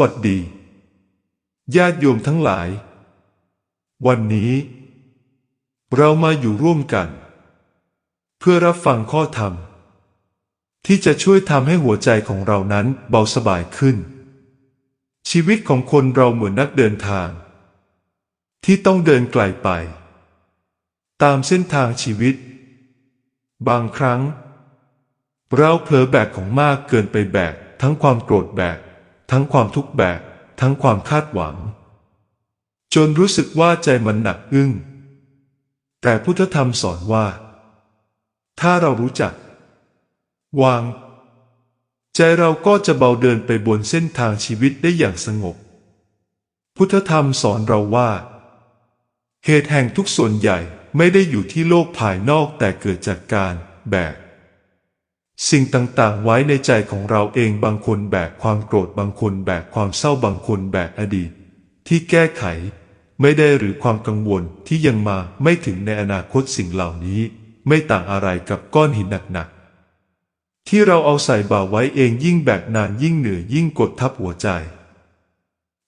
วัสดี ญาติโยมทั้งหลาย วันนี้ เรามาอยู่ร่วมกัน เพื่อรับฟังข้อธรรม ที่จะช่วยทำให้หัวใจของเรานั้นเบาสบายขึ้น ชีวิตของคนเราเหมือนนักเดินทาง ที่ต้องเดินไกลไป ตามเส้นทางชีวิต บางครั้ง เราเผลอแบกของมากเกินไปแบกทั้งความโกรธแบก ทั้งความทุกข์แบก ทั้งความคาดหวัง จนรู้สึกว่าใจมันหนักอึ้ง แต่พุทธธรรมสอนว่า ถ้าเรารู้จัก วาง ใจเราก็จะเบาเดินไปบนเส้นทางชีวิตได้อย่างสงบ พุทธธรรมสอนเราว่า เหตุแห่งทุกส่วนใหญ่ไม่ได้อยู่ที่โลกภายนอกแต่เกิดจากการแบก สิ่งต่างๆ ไว้ในใจของเราเองบางคนแบกความโกรธบางคนแบกความเศร้าบางคนแบกอดีต ที่แก้ไข ไม่ได้หรือความกังวลที่ยังมาไม่ถึงในอนาคตสิ่งเหล่านี้ ไม่ต่างอะไรกับก้อนหินหนักๆที่เราเอาใส่บ่าไว้เองยิ่งแบกนานยิ่งเหนื่อยยิ่งกดทับหัวใจ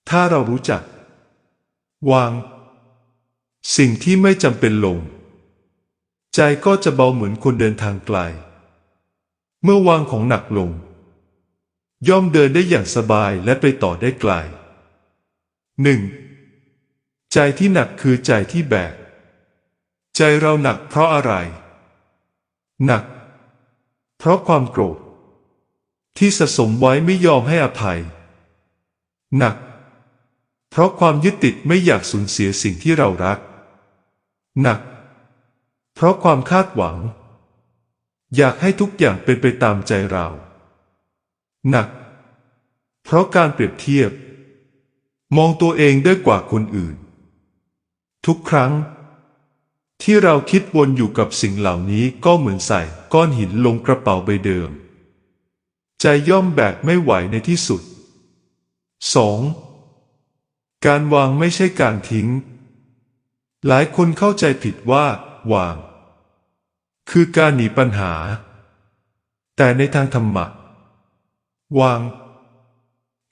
ถ้าเรารู้จัก วาง สิ่งที่ไม่จำเป็นลง ใจก็จะเบาเหมือนคนเดินทางไกล เมื่อวางของหนักลง ย่อมเดินได้อย่างสบายและไปต่อได้ไกลหนึ่งใจที่หนักคือใจที่แบก ใจเราหนักเพราะอะไร หนัก เพราะความโกรธ ที่สะสมไว้ไม่ยอมให้อภัย หนัก เพราะความยึดติดไม่อยากสูญเสียสิ่งที่เรารัก หนัก เพราะความคาดหวัง อยากให้ทุกอย่างเป็นไปตามใจเรา หนัก เพราะการเปรียบเทียบ มองตัวเองได้กว่าคนอื่น ทุกครั้ง ที่เราคิดวนอยู่กับสิ่งเหล่านี้ก็เหมือนใส่ก้อนหินลงกระเป๋าใบเดิม ใจย่อมแบกไม่ไหวในที่สุด 2. การวางไม่ใช่การทิ้ง หลายคนเข้าใจผิดว่าวาง คือการหนีปัญหา แต่ในทางธรรมะ วาง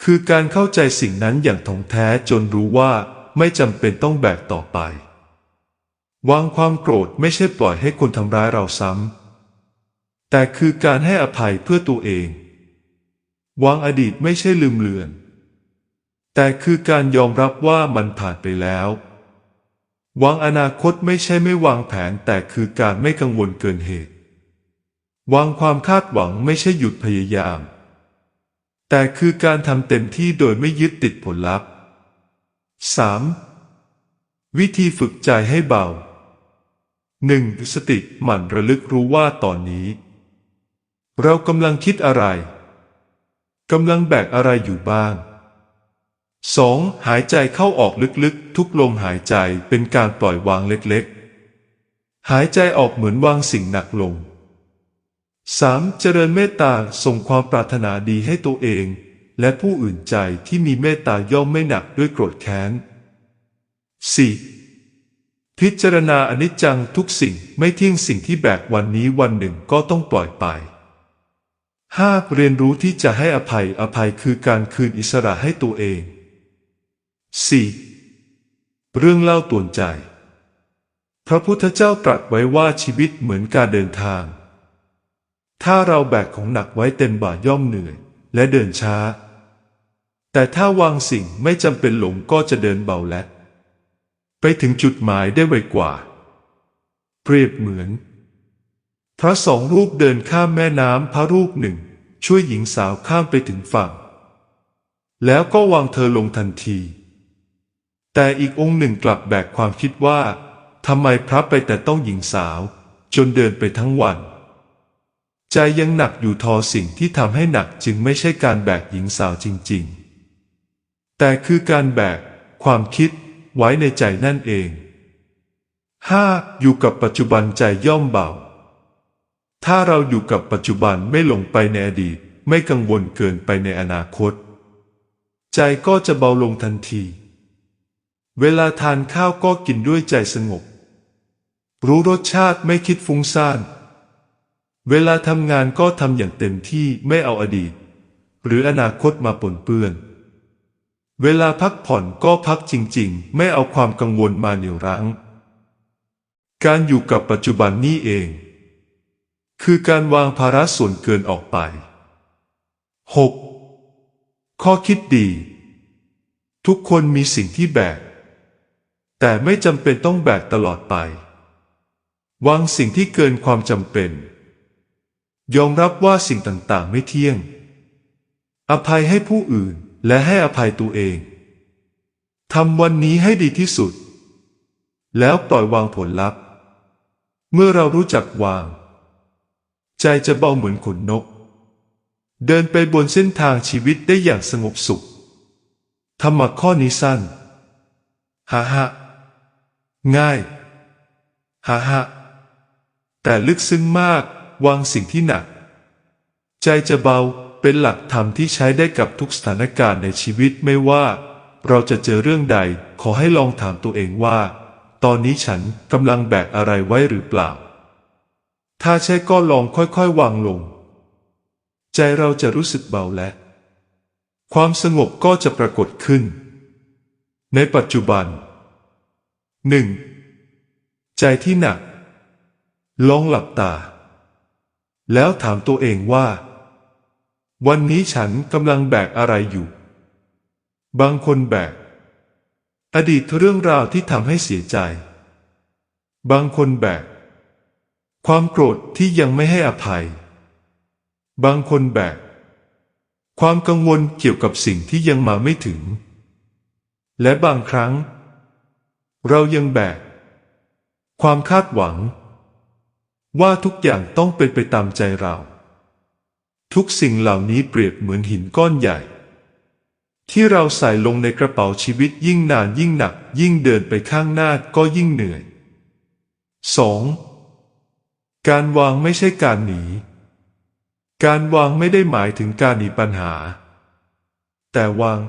คือการเข้าใจสิ่งนั้นอย่างถ่องแท้จนรู้ว่าไม่จำเป็นต้องแบกต่อไป วางความโกรธไม่ใช่ปล่อยให้คนทำร้ายเราซ้ำ แต่คือการให้อภัยเพื่อตัวเอง วางอดีตไม่ใช่ลืมเลือน แต่คือการยอมรับว่ามันผ่านไปแล้ว วางอนาคตไม่ใช่ไม่วางแผนแต่คือการไม่กังวลเกินเหตุ วางความคาดหวังไม่ใช่หยุดพยายาม แต่คือการทำเต็มที่โดยไม่ยึดติดผลลัพธ์ 3. วิธีฝึกใจให้เบา 1. สติหมั่นระลึกรู้ว่าตอนนี้ เรากำลังคิดอะไร กำลังแบกอะไรอยู่บ้าง 2. หายใจเข้าออกลึกๆ ทุกลมหายใจเป็นการปล่อยวางเล็กๆ หายใจออกเหมือนวางสิ่งหนักลง 3. เจริญเมตตาส่งความปรารถนาดีให้ตัวเอง และผู้อื่นใจที่มีเมตตาย่อมไม่หนักด้วยโกรธแค้น 4. พิจารณาอนิจจังทุกสิ่งไม่ทิ้งสิ่งที่แบกวันนี้วันหนึ่งก็ต้องปล่อยไป 5. เรียนรู้ที่จะให้อภัยอภัยคือการคืนอิสระให้ตัวเอง 4. เรื่องเล่าตวนใจ พระพุทธเจ้าตรัสไว้ว่าชีวิตเหมือนการเดินทาง ถ้าเราแบกของหนักไว้เต็มบ่าย่อมเหนื่อย และเดินช้า แต่ถ้าวางสิ่งไม่จำเป็นหลงก็จะเดินเบาและไปถึงจุดหมายได้ไวกว่า เปรียบเหมือน พระสองรูปเดินข้ามแม่น้ำพระรูปหนึ่ง ช่วยหญิงสาวข้ามไปถึงฝั่ง แล้วก็วางเธอลงทันที แต่อีกองค์หนึ่งกลับแบกความคิดว่าทำไมพระไปแต่ต้องหญิงสาว จนเดินไปทั้งวัน ใจยังหนักอยู่ทอสิ่งที่ทำให้หนักจึงไม่ใช่การแบกหญิงสาวจริง ๆ แต่คือการแบก ความคิด ไว้ในใจนั่นเอง 5. อยู่กับปัจจุบันใจย่อมเบา ถ้าเราอยู่กับปัจจุบันไม่หลงไปในอดีต ไม่กังวลเกินไปในอนาคต ใจก็จะเบาลงทันที เวลาทานข้าวก็กินด้วยใจสงบ รู้รสชาติไม่คิดฟุ้งซ่าน เวลาทำงานก็ทำอย่างเต็มที่ไม่เอาอดีต หรืออนาคตมาปนเปื้อน เวลาพักผ่อนก็พักจริงๆ ไม่เอาความกังวลมาเหนี่ยวรั้ง การอยู่กับปัจจุบันนี่เอง คือการวางภาระส่วนเกินออกไป 6. ข้อคิดดี ทุกคนมีสิ่งที่แบก แต่ไม่จำเป็นต้องแบกตลอดไป วางสิ่งที่เกินความจำเป็น ยอมรับว่าสิ่งต่างๆ ไม่เที่ยง อภัยให้ผู้อื่นและให้อภัยตัวเอง ทำวันนี้ให้ดีที่สุด แล้วปล่อยวางผลลัพธ์ เมื่อเรารู้จักวาง ใจจะเบาเหมือนขนนก เดินไปบนเส้นทางชีวิตได้อย่างสงบสุข ธรรมะข้อนี้สั้นฮ่าฮ่า ง่ายฮ่าฮ่าแต่ลึกซึ้งมาก วางสิ่งที่หนัก ใจจะเบาเป็นหลักธรรมที่ใช้ได้กับทุกสถานการณ์ในชีวิตไม่ว่า เราจะเจอเรื่องใดขอให้ลองถามตัวเองว่า ตอนนี้ฉันกำลังแบกอะไรไว้หรือเปล่า ถ้าใช่ก็ลองค่อยๆ วางลง ใจเราจะรู้สึกเบาและ ความสงบก็จะปรากฏขึ้น ในปัจจุบัน 1. ใจที่หนัก ลองหลับตา แล้วถามตัวเองว่า วันนี้ฉันกำลังแบกอะไรอยู่ บางคนแบก อดีตเรื่องราวที่ทำให้เสียใจ บางคนแบก ความโกรธที่ยังไม่ให้อภัย บางคนแบก ความกังวลเกี่ยวกับสิ่งที่ยังมาไม่ถึง และบางครั้ง เรายังแบก ความคาดหวัง ว่าทุกอย่างต้องเป็นไปตามใจเรา ทุกสิ่งเหล่านี้เปรียบเหมือนหินก้อนใหญ่ ที่เราใส่ลงในกระเป๋าชีวิตยิ่งนานยิ่งหนัก ยิ่งเดินไปข้างหน้าก็ยิ่งเหนื่อย 2. การวางไม่ใช่การหนี การวางไม่ได้หมายถึงการหนีปัญหา แต่วาง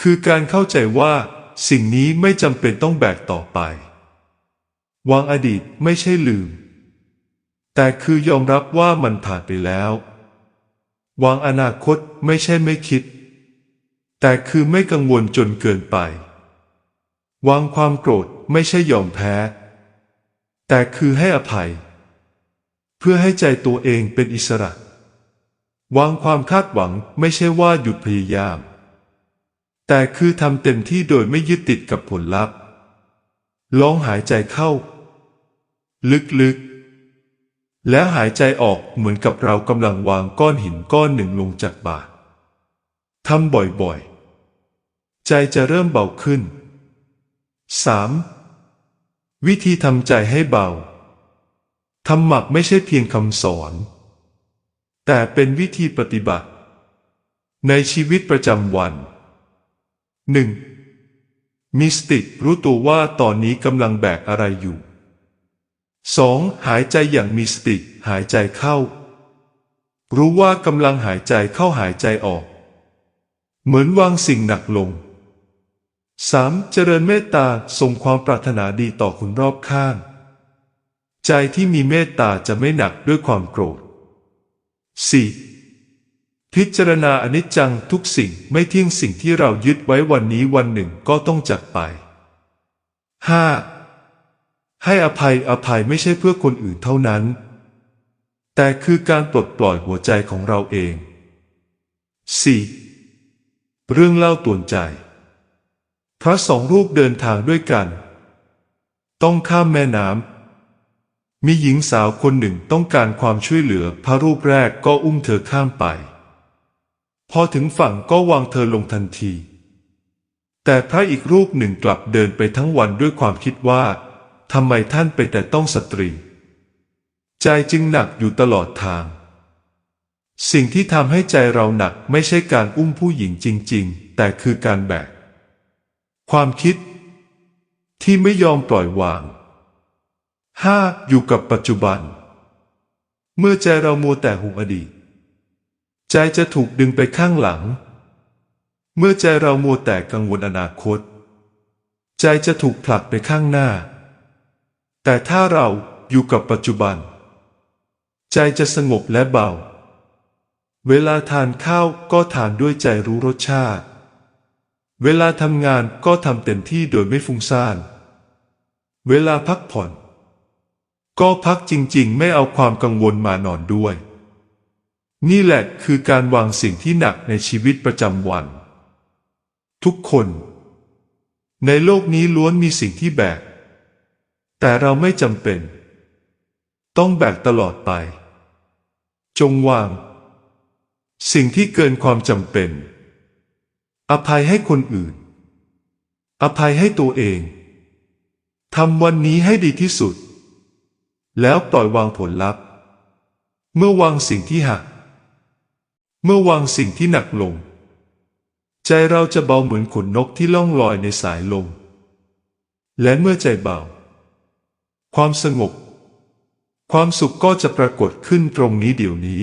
คือการเข้าใจว่า สิ่งนี้ไม่จำเป็นต้องแบกต่อไป วางอดีตไม่ใช่ลืม แต่คือยอมรับว่ามันผ่านไปแล้ว วางอนาคตไม่ใช่ไม่คิด แต่คือไม่กังวลจนเกินไป วางความโกรธไม่ใช่ยอมแพ้ แต่คือให้อภัย เพื่อให้ใจตัวเองเป็นอิสระ วางความคาดหวังไม่ใช่ว่าหยุดพยายาม แต่คือทำเต็มที่โดยไม่ยึดติดกับผลลัพธ์ลองหายใจเข้า ลึกๆ แล้วหายใจออกเหมือนกับเรากำลังวางก้อนหินก้อนหนึ่งลงจากบ่าทำบ่อยๆ ใจจะเริ่มเบาขึ้น 3. วิธีทำใจให้เบาธรรมะไม่ใช่เพียงคำสอน แต่เป็นวิธีปฏิบัติ ในชีวิตประจำวัน 1. มีสติรู้ตัวว่าตอนนี้กำลังแบกอะไรอยู่ 2. หายใจอย่างมีสติหายใจเข้า รู้ว่ากำลังหายใจเข้าหายใจออก เหมือนวางสิ่งหนักลง 3. เจริญเมตตาส่งความปรารถนาดีต่อคนรอบข้าง ใจที่มีเมตตาจะไม่หนักด้วยความโกรธ 4. พิจารณาอนิจจังทุกสิ่งไม่เที่ยงสิ่งที่เรายึดไว้วันนี้วันหนึ่งก็ต้องจากไป 5. ให้อภัยอภัยไม่ใช่เพื่อคนอื่นเท่านั้น แต่คือการปลดปล่อยหัวใจของเราเอง 4. เรื่องเล่าตวนใจ พระสองรูปเดินทางด้วยกัน ต้องข้ามแม่น้ำมีหญิงสาวคนหนึ่งต้องการความช่วยเหลือ พระรูปแรกก็อุ้มเธอข้ามไป พอถึงฝั่งก็วางเธอลงทันที แต่พระอีกรูปหนึ่งกลับเดินไปทั้งวันด้วยความคิดว่าทำไมท่านไปแต่ต้องสตรี ใจจึงหนักอยู่ตลอดทาง สิ่งที่ทำให้ใจเราหนักไม่ใช่การอุ้มผู้หญิงจริง ๆ แต่คือการแบก ความคิด ที่ไม่ยอมปล่อยวางห้าอยู่กับปัจจุบัน เมื่อใจเรามัวแต่ห่วงอดีต ใจจะถูกดึงไปข้างหลัง เมื่อใจเรามัวแต่กังวลอนาคต ใจจะถูกผลักไปข้างหน้า แต่ถ้าเราอยู่กับปัจจุบัน ใจจะสงบและเบา เวลาทานข้าวก็ทานด้วยใจรู้รสชาติ เวลาทำงานก็ทำเต็มที่โดยไม่ฟุ้งซ่าน เวลาพักผ่อน ก็พักจริงๆ ไม่เอาความกังวลมานอนด้วย นี่แหละคือการวางสิ่งที่หนักในชีวิตประจำวัน ทุกคน ในโลกนี้ล้วนมีสิ่งที่แบก แต่เราไม่จำเป็น ต้องแบกตลอดไป จงวาง สิ่งที่เกินความจำเป็น อภัยให้คนอื่น อภัยให้ตัวเองทำวันนี้ให้ดีที่สุด แล้วปล่อยวางผลลัพธ์ เมื่อวางสิ่งที่หัก เมื่อวางสิ่งที่หนักลง ใจเราจะเบาเหมือนขนนกที่ล่องลอยในสายลม และเมื่อใจเบา ความสงบ ความสุขก็จะปรากฏขึ้นตรงนี้เดี๋ยวนี้